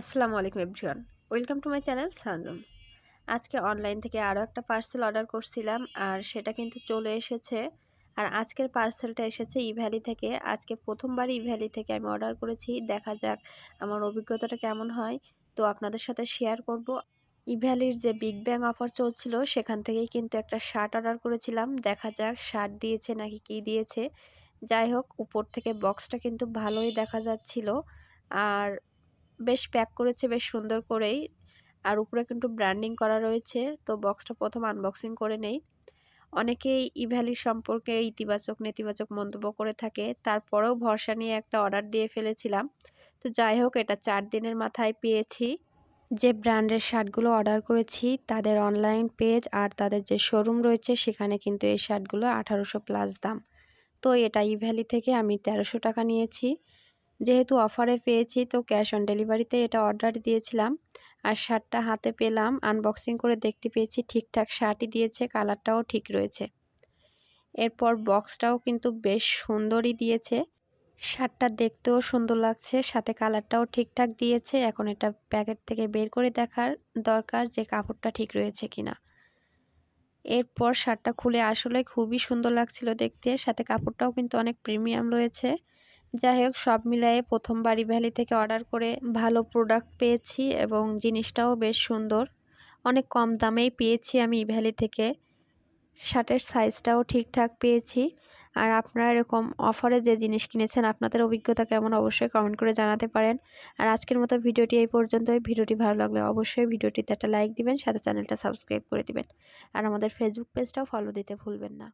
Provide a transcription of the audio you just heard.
আসসালামু আলাইকুম everyone. Welcome to my channel সানজমস। আজকে অনলাইন থেকে আরও একটা পার্সেল অর্ডার করছিলাম, আর সেটা কিন্তু চলে এসেছে। আর আজকের পার্সেলটা এসেছে ইভ্যালি থেকে। আজকে প্রথমবার ইভ্যালি থেকে আমি অর্ডার করেছি। দেখা যাক আমার অভিজ্ঞতাটা কেমন হয়। তো আপনাদের সাথে শেয়ার করব। ইভ্যালির যে বিগ ব্যাং অফার চলছিল, সেখান থেকেই কিন্তু একটা শার্ট অর্ডার করেছিলাম। দেখা যাক শার্ট দিয়েছে নাকি কি দিয়েছে। যাই হোক, উপর থেকে বক্সটা কিন্তু ভালোই দেখা যাচ্ছিল। আর বেশ প্যাক করেছে, বেশ সুন্দর করেই। আর উপরে কিন্তু ব্র্যান্ডিং করা রয়েছে, তো বক্সটা প্রথম আনবক্সিং করে নেই। অনেকেই ইভ্যালি সম্পর্কে ইতিবাচক, নেতিবাচক মন্তব্য করে থাকে। তারপরেও ভরসা নিয়ে একটা অর্ডার দিয়ে ফেলেছিলাম। তো যাই হোক, এটা চার দিনের মাথায় পেয়েছি। যে ব্র্যান্ডের শার্টগুলো অর্ডার করেছি, তাদের অনলাইন পেজ আর তাদের যে শোরুম রয়েছে, সেখানে কিন্তু এই শার্টগুলো আঠারোশো প্লাস দাম। তো এটা ইভ্যালি থেকে আমি তেরোশো টাকা নিয়েছি। যেহেতু অফারে পেয়েছি, তো ক্যাশ অন ডেলিভারিতে এটা অর্ডার দিয়েছিলাম। আর শার্টটা হাতে পেলাম, আনবক্সিং করে দেখতে পেয়েছি, ঠিকঠাক শার্টই দিয়েছে, কালারটাও ঠিক রয়েছে। এরপর বক্সটাও কিন্তু বেশ সুন্দরই দিয়েছে। শার্টটা দেখতেও সুন্দর লাগছে, সাথে কালারটাও ঠিকঠাক দিয়েছে। এখন এটা প্যাকেট থেকে বের করে দেখার দরকার যে কাপড়টা ঠিক রয়েছে কিনা। এরপর শার্টটা খুলে আসলে খুবই সুন্দর লাগছিল দেখতে, সাথে কাপড়টাও কিন্তু অনেক প্রিমিয়াম রয়েছে। যাই হোক, সব মিলাই প্রথমবারই ভ্যালি থেকে অর্ডার করে ভালো প্রোডাক্ট পেয়েছি এবং জিনিসটাও বেশ সুন্দর। অনেক কম দামেই পেয়েছি আমি ভ্যালি থেকে। শার্টের সাইজটাও ঠিকঠাক পেয়েছি। আর আপনারা এরকম অফারে যে জিনিস কিনেছেন, আপনাদের অভিজ্ঞতা কেমন অবশ্যই কমেন্ট করে জানাতে পারেন। আর আজকের মতো ভিডিওটি এই পর্যন্তই। ভিডিওটি ভালো লাগলে অবশ্যই ভিডিওটিতে একটা লাইক দিবেন, সাথে চ্যানেলটা সাবস্ক্রাইব করে দিবেন। আর আমাদের ফেসবুক পেজটাও ফলো দিতে ভুলবেন না।